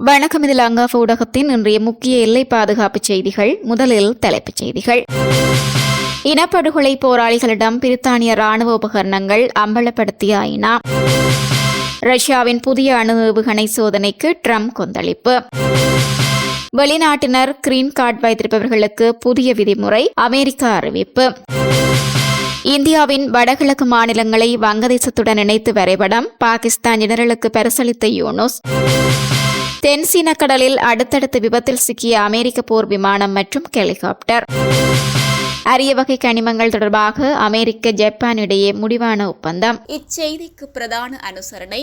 வணக்கம். இது அங்காஃப் ஊடகத்தின் இன்றைய முக்கிய எல்லை பாதுகாப்பு செய்திகள். முதலில் தலைப்புச் செய்திகள். இனப்படுகொலை போராளிகளிடம் பிரித்தானிய ராணுவ உபகரணங்கள் அம்பலப்படுத்திய ஐநா. ரஷ்யாவின் புதிய அணு ஏவுகணை சோதனைக்கு ட்ரம்ப் கொந்தளிப்பு. வெளிநாட்டினர் கிரீன் கார்டு வைத்திருப்பவர்களுக்கு புதிய விதிமுறை அமெரிக்கா அறிவிப்பு. இந்தியாவின் வடகிழக்கு மாநிலங்களை வங்கதேசத்துடன் இணைத்து வரைபடம். பாகிஸ்தான் ஜெனரலுக்கு பரிசளித்த யூனோஸ். தென்சீன கடலில் அடுத்தடுத்த விபத்தில் சிக்கிய அமெரிக்க போர் விமானம் மற்றும் ஹெலிகாப்டர். அரிய வகை கனிமங்கள் தொடர்பாக அமெரிக்க ஜப்பான் இடையே முடிவான ஒப்பந்தம். இச்செய்திக்கு பிரதான அனுசரணை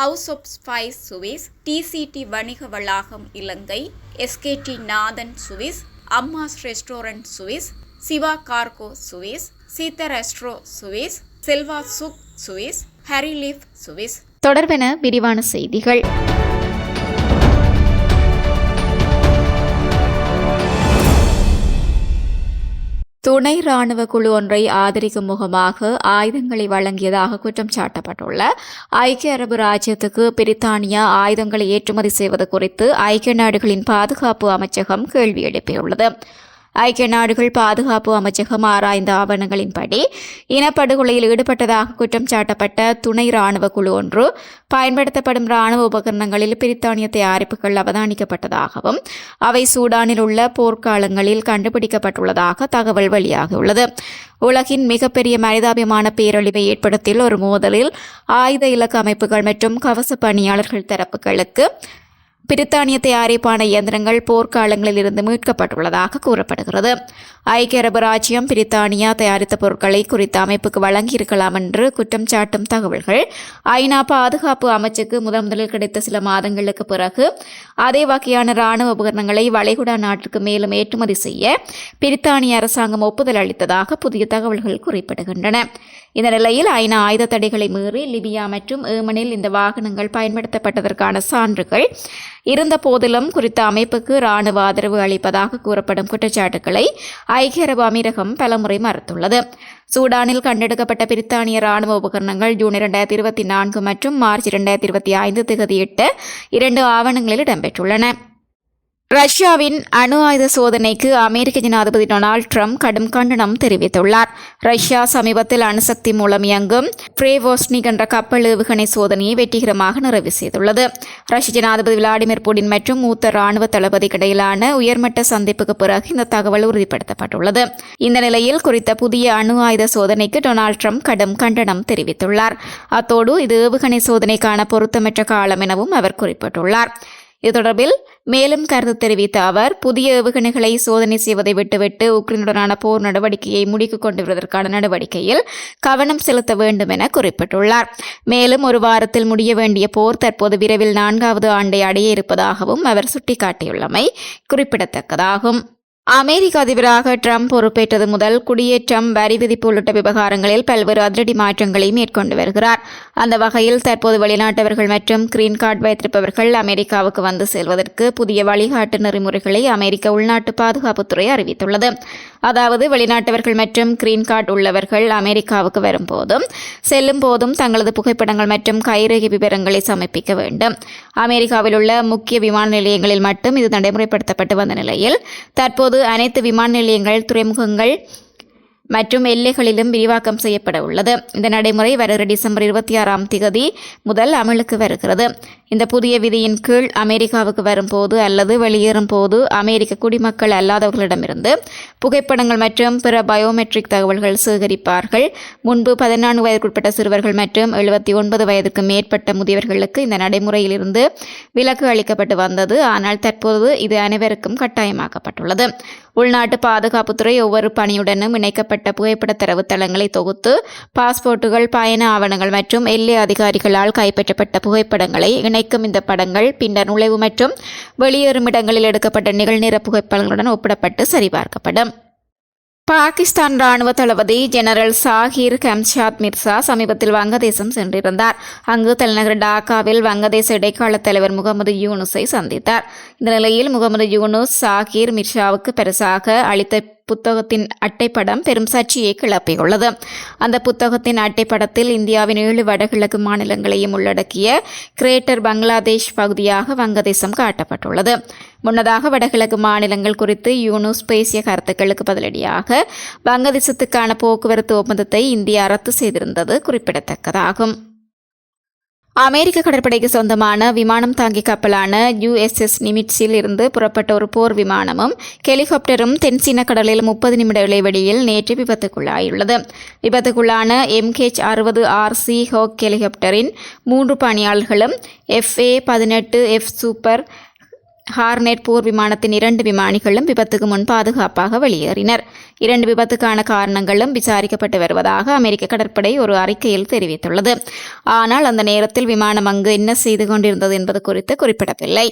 house of spice Swiss DCT வணிக வளாகம் இலங்கை SKD Nathan Swiss Ammas restaurant Swiss Siva cargo Swiss Seetha resto Swiss Selva Zug Swiss ஹரிலீஃப் Swiss தொடர்பென விரிவான செய்திகள். துணை ராணுவ குழு ஒன்றை ஆதரிக்கும் முகமாக ஆயுதங்களை வழங்கியதாக குற்றம் சாட்டப்பட்டுள்ள ஐக்கிய அரபு ராஜ்யத்துக்கு பிரித்தானியா ஆயுதங்களை ஏற்றுமதி செய்வது குறித்து ஐக்கிய நாடுகளின் பாதுகாப்பு அமைச்சகம் கேள்வி எழுப்பியுள்ளது. ஐக்கிய நாடுகள் பாதுகாப்பு அமைச்சகம் ஆராய்ந்த ஆவணங்களின்படி இனப்படுகொலையில் ஈடுபட்டதாக குற்றம் சாட்டப்பட்ட துணை ராணுவ குழு ஒன்று பயன்படுத்தப்படும் ராணுவ உபகரணங்களில் பிரித்தானிய தயாரிப்புகள் அவதானிக்கப்பட்டதாகவும் அவை சூடானில் உள்ள போர்க்காலங்களில் கண்டுபிடிக்கப்பட்டுள்ளதாக தகவல் வெளியாகியுள்ளது. உலகின் மிகப்பெரிய மனிதாபிமான பேரழிவை ஏற்படுத்திய ஒரு மோதலில் ஆயுத இலக்கு அமைப்புகள் மற்றும் கவச பணியாளர்கள் தரப்புகளுக்கு பிரித்தானிய தயாரிப்பான இயந்திரங்கள் போர்க்காலங்களில் இருந்து மீட்கப்பட்டுள்ளதாக கூறப்படுகிறது. ஐக்கிய அரபு ராஜ்யம் பிரித்தானியா தயாரித்த பொருட்களை குறித்த அமைப்புக்கு வழங்கியிருக்கலாம் என்று குற்றம் சாட்டும் தகவல்கள் ஐநா பாதுகாப்பு அமைச்சுக்கு முதன் முதலில் கிடைத்த சில மாதங்களுக்கு பிறகு அதே வகையான ராணுவ உபகரணங்களை வளைகுடா நாட்டிற்கு மேலும் ஏற்றுமதி செய்ய பிரித்தானிய அரசாங்கம் ஒப்புதல் அளித்ததாக புதிய தகவல்கள் குறிப்பிடுகின்றன. இந்த நிலையில் ஐநா ஆயுத தடைகளை மீறி லிபியா மற்றும் ஏமனில் இந்த வாகனங்கள் பயன்படுத்தப்பட்டதற்கான சான்றுகள் இருந்த போதிலும் குறித்த அமைப்புக்கு ராணுவ ஆதரவு அளிப்பதாக கூறப்படும் குற்றச்சாட்டுகளை ஐக்கிய அரபு அமீரகம் பலமுறை மறுத்துள்ளது. சூடானில் கண்டெடுக்கப்பட்ட பிரித்தானிய ராணுவ உபகரணங்கள் ஜூன் இரண்டாயிரத்தி இருபத்தி நான்கு மற்றும் மார்ச் இரண்டாயிரத்தி இருபத்தி ஐந்து திகதியிட்ட இரண்டு ஆவணங்களில் இடம்பெற்றுள்ளன. ரஷ்யாவின் அணு ஆயுத சோதனைக்கு அமெரிக்க ஜனாதிபதி டொனால்ட் ட்ரம்ப் கடும் கண்டனம் தெரிவித்துள்ளார். ரஷ்யா சமீபத்தில் அணுசக்தி மூலம் இயங்கும் பிரேவோஸ்னிக் என்ற கப்பல் ஏவுகணை சோதனையை வெற்றிகரமாக நிறைவு செய்துள்ளது. ரஷ்ய ஜனாதிபதி விளாடிமிர் புடின் மற்றும் மூத்த ராணுவ தளபதிக்கு இடையிலான உயர்மட்ட சந்திப்புக்கு பிறகு இந்த தகவல் உறுதிப்படுத்தப்பட்டுள்ளது. இந்த நிலையில் குறித்த புதிய அணு ஆயுத சோதனைக்கு டொனால்ட் ட்ரம்ப் கடும் கண்டனம் தெரிவித்துள்ளார். அத்தோடு இது ஏவுகணை சோதனைக்கான பொருத்தமற்ற காலம் எனவும் அவர் குறிப்பிட்டுள்ளார். இது தொடர்பில் மேலும் கருத்து தெரிவித்த அவர் புதிய ஏவுகணைகளை சோதனை செய்வதை விட்டுவிட்டு உக்ரைனுடனான போர் நடவடிக்கையை முடிக்கு கொண்டு வருவதற்கான நடவடிக்கையில் கவனம் செலுத்த வேண்டும் என குறிப்பிட்டுள்ளார். மேலும் ஒரு வாரத்தில் முடிய வேண்டிய போர் தற்போது விரைவில் நான்காவது ஆண்டை அடைய இருப்பதாகவும் அவர் சுட்டிக்காட்டியுள்ளமை குறிப்பிடத்தக்கதாகும். அமெரிக்க அதிபராக ட்ரம்ப் பொறுப்பேற்றது முதல் குடியேற்றம் வரி விதிப்பு உள்ளிட்ட விவகாரங்களில் பல்வேறு அதிரடி மாற்றங்களை மேற்கொண்டு வருகிறார். அந்த வகையில் தற்போது வெளிநாட்டவர்கள் மற்றும் கிரீன் கார்டு வைத்திருப்பவர்கள் அமெரிக்காவுக்கு வந்து செல்வதற்கு புதிய வழிகாட்டு நெறிமுறைகளை அமெரிக்க உள்நாட்டு பாதுகாப்புத்துறை அறிவித்துள்ளது. அதாவது வெளிநாட்டவர்கள் மற்றும் கிரீன் கார்டு உள்ளவர்கள் அமெரிக்காவுக்கு வரும்போதும் செல்லும் போதும் தங்களது புகைப்படங்கள் மற்றும் கைரேகை விவரங்களை சமர்ப்பிக்க வேண்டும். அமெரிக்காவில் உள்ள முக்கிய விமான நிலையங்களில் மட்டும் இது நடைமுறைப்படுத்தப்பட்டு வந்த நிலையில் தற்போது அனைத்து விமான நிலையங்கள் துறைமுகங்கள் மற்றும் எல்லைகளிலும் விரிவாக்கம் செய்யப்பட உள்ளது. இந்த நடைமுறை வருகிற டிசம்பர் இருபத்தி ஆறாம் திகதி முதல் அமலுக்கு வருகிறது. இந்த புதிய விதியின் கீழ் அமெரிக்காவுக்கு வரும்போது அல்லது வெளியேறும் போது அமெரிக்க குடிமக்கள் அல்லாதவர்களிடமிருந்து புகைப்படங்கள் மற்றும் பிற பயோமெட்ரிக் தகவல்கள் சேகரிப்பார்கள். முன்பு பதினான்கு வயதுக்குட்பட்ட சிறுவர்கள் மற்றும் எழுபத்தி ஒன்பது வயதுக்கு மேற்பட்ட முதியவர்களுக்கு இந்த நடைமுறையிலிருந்து விலக்கு அளிக்கப்பட்டு வந்தது. ஆனால் தற்போது இது அனைவருக்கும் கட்டாயமாக்கப்பட்டுள்ளது. உள்நாட்டு பாதுகாப்புத்துறை ஒவ்வொரு பணியுடனும் இணைக்கப்பட்ட புகைப்பட தரவுத்தளங்களை தொகுத்து பாஸ்போர்ட்டுகள் பயண ஆவணங்கள் மற்றும் எல்லை அதிகாரிகளால் கைப்பற்றப்பட்ட புகைப்படங்களை அமைக்கும் இந்த படங்கள் பின்னர் நுழைவு மற்றும் வெளியேறும் இடங்களில் எடுக்கப்பட்ட நிகழ்நேர புகைப்படங்களுடன் ஒப்பிடப்பட்டு சரிபார்க்கப்படும். பாகிஸ்தான் ராணுவ தளபதி ஜெனரல் சாஹிர் கம்ஷாத் மிர்சா சமீபத்தில் வங்கதேசம் சென்றிருந்தார். அங்கு தலைநகர் டாக்காவில் வங்கதேச இடைக்கால தலைவர் முகமது யூனுஸை சந்தித்தார். இந்த நிலையில் முகமது யூனுஸ் சாஹிர் மிர்ஷாவுக்கு பெருசாக அளித்த புத்தகத்தின் அட்டைப்படம் பெரும் சர்ச்சையை கிளப்பியுள்ளது. அந்த புத்தகத்தின் அட்டைப்படத்தில் இந்தியாவின் ஏழு வடகிழக்கு மாநிலங்களையும் உள்ளடக்கிய கிரேட்டர் பங்களாதேஷ் பகுதியாக வங்கதேசம் காட்டப்பட்டுள்ளது. முன்னதாக வடகிழக்கு மாநிலங்கள் குறித்து யூனூஸ் பேசிய கருத்துக்களுக்கு பதிலடியாக வங்கதேசத்துக்கான போக்குவரத்து ஒப்பந்தத்தை இந்தியா ரத்து செய்திருந்தது குறிப்பிடத்தக்கதாகும். அமெரிக்க கடற்படைக்கு சொந்தமான விமானம் தாங்கி கப்பலான யுஎஸ்எஸ் நிமிட்ஸில் இருந்து புறப்பட்ட ஒரு போர் விமானமும் ஹெலிகாப்டரும் தென்சீன கடலில் முப்பது நிமிட இடைவெளியில் நேற்று விபத்துக்குள்ளாயுள்ளது. விபத்துக்குள்ளான எம்கேச் அறுபது ஆர்சி ஹோக் ஹெலிகாப்டரின் மூன்று பணியாளர்களும் எஃப்ஏ பதினெட்டு எஃப் சூப்பர் ஹார்னெட் போர் விமானத்தின் இரண்டு விமானிகளும் விபத்துக்கு முன் பாதுகாப்பாக வெளியேறினர். இரண்டு விபத்துக்கான காரணங்களும் விசாரிக்கப்பட்டு வருவதாக அமெரிக்க கடற்படை ஒரு அறிக்கையில் தெரிவித்துள்ளது. ஆனால் அந்த நேரத்தில் விமானம் அங்கு என்ன செய்து கொண்டிருந்தது என்பது குறித்து குறிப்பிடவில்லை.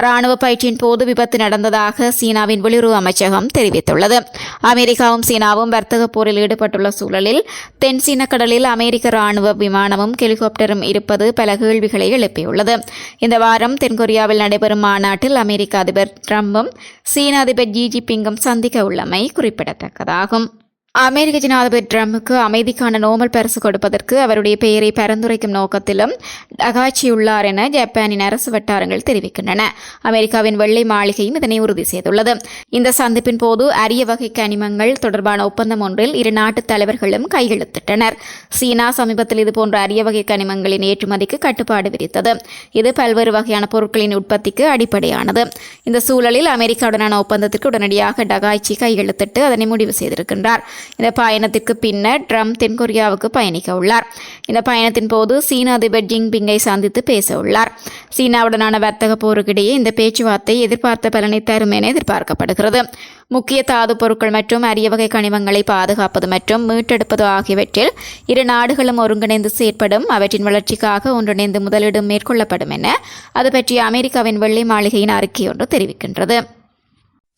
ராணுவ பயிற்சியின் போது விபத்து நடந்ததாக சீனாவின் வெளியுறவு அமைச்சகம் தெரிவித்துள்ளது. அமெரிக்காவும் சீனாவும் வர்த்தக போரில் ஈடுபட்டுள்ள சூழலில் தென் சீன கடலில் அமெரிக்க ராணுவ விமானமும் ஹெலிகாப்டரும் இருப்பது பல கேள்விகளை எழுப்பியுள்ளது. இந்த வாரம் தென்கொரியாவில் நடைபெறும் மாநாட்டில் அமெரிக்க அதிபர் ட்ரம்பும் சீன அதிபர் ஜி ஜிபிங்கும் சந்திக்க உள்ளமை குறிப்பிடத்தக்கதாகும். அமெரிக்க ஜனாதிபதி ட்ரம்புக்கு அமைதிக்கான நோபல் பரிசு கொடுப்பதற்கு அவருடைய பெயரை பரிந்துரைக்கும் நோக்கத்திலும் அகாச்சியுள்ளார் என ஜப்பானின் அரசு வட்டாரங்கள் தெரிவிக்கின்றன. அமெரிக்காவின் வெள்ளை மாளிகையும் இதனை உறுதி செய்துள்ளது. இந்த சந்திப்பின் போது அரிய வகை கனிமங்கள் தொடர்பான ஒப்பந்தம் ஒன்றில் இரு நாட்டு தலைவர்களும் கையெழுத்திட்டனர். சீனா சமீபத்தில் இதுபோன்ற அரிய வகை கனிமங்களின் ஏற்றுமதிக்கு கட்டுப்பாடு விதித்தது. இது பல்வேறு வகையான பொருட்களின் உற்பத்திக்கு அடிப்படையானது. இந்த சூழலில் அமெரிக்காவுடனான ஒப்பந்தத்திற்கு உடனடியாக டகாய்ச்சி கையெழுத்திட்டு அதனை முடிவு செய்திருக்கின்றார். இந்த பயணத்திற்கு பின்னர் ட்ரம்ப் தென்கொரியாவுக்கு பயணிக்க உள்ளார். இந்த பயணத்தின் போது சீன அதிபர் ஜின்பிங்கை சந்தித்து பேச உள்ளார். சீனாவுடனான வர்த்தக போருக்கிடையே இந்த பேச்சுவார்த்தை எதிர்பார்த்த பலனை தரும் என எதிர்பார்க்கப்படுகிறது. முக்கிய தாது பொருட்கள் மற்றும் அரிய வகை கனிமங்களை பாதுகாப்பது மற்றும் மீட்டெடுப்பது ஆகியவற்றில் இரு நாடுகளும் ஒருங்கிணைந்து செயற்படும் அவற்றின் வளர்ச்சிக்காக ஒன்றிணைந்து முதலீடு மேற்கொள்ளப்படும் என அது பற்றி அமெரிக்காவின் வெள்ளை மாளிகையின் அறிக்கை ஒன்று தெரிவிக்கின்றது.